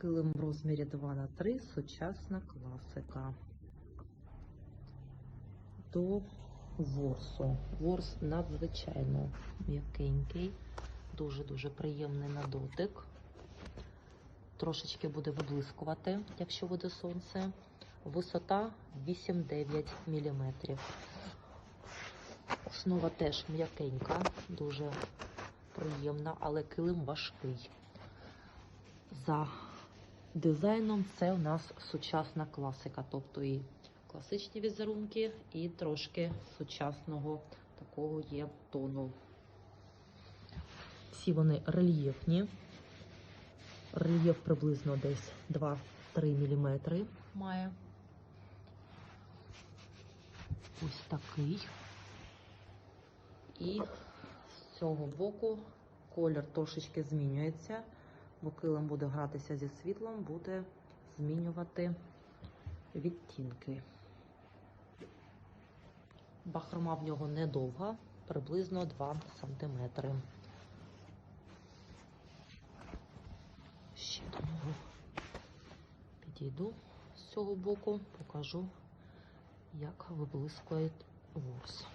Килим в розмірі 2 на 3 сучасна класика. До ворсу. Ворс надзвичайно м'якенький, дуже-дуже приємний на дотик. Трошечки буде виблискувати, якщо буде сонце. Висота 8-9 мм. Основа теж м'якенька, дуже приємна, але килим важкий. За дизайном це у нас сучасна класика, тобто і класичні візерунки, і трошки сучасного такого є тону. Всі вони рельєфні. Рельєф приблизно десь 2-3 мм має. Ось такий. І з цього боку колір трошечки змінюється, бо килим буде гратися зі світлом, буде змінювати відтінки. Бахрома в нього недовга, приблизно 2 см. Ще до нього підійду з цього боку, покажу, як виблискує ворс.